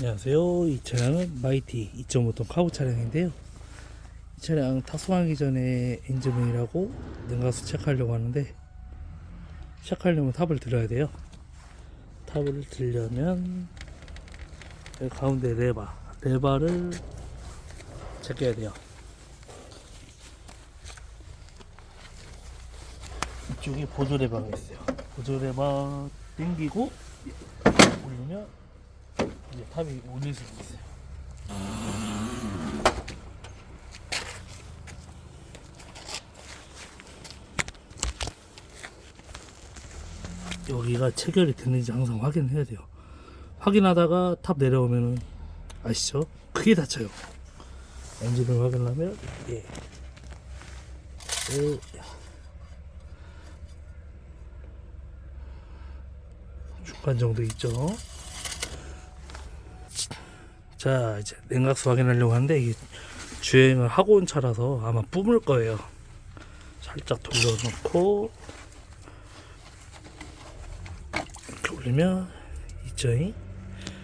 안녕하세요. 이 차량은 마이티 2.5톤 카고 차량인데요. 이 차량 탑승하기 전에 엔진오일하고 냉각수 체크하려고 하는데 체크하려면 탑을 들어야 돼요. 탑을 들려면 가운데 레바, 레바를 제껴야 돼요. 이쪽에 보조 레바가 있어요. 보조 레바 당기고 올리면 이제 탑이 올릴 수 있어요. 여기가 체결이 됐는지 항상 확인해야 돼요. 확인하다가 탑 내려오면은 아시죠? 크게 다쳐요. 엔진을 확인하면 예. 예. 중간 정도 있죠. 자 이제 냉각수 확인하려고 하는데 이게 주행을 하고 온 차라서 아마 뿜을 거예요. 살짝 돌려놓고 이렇게 올리면 있죠.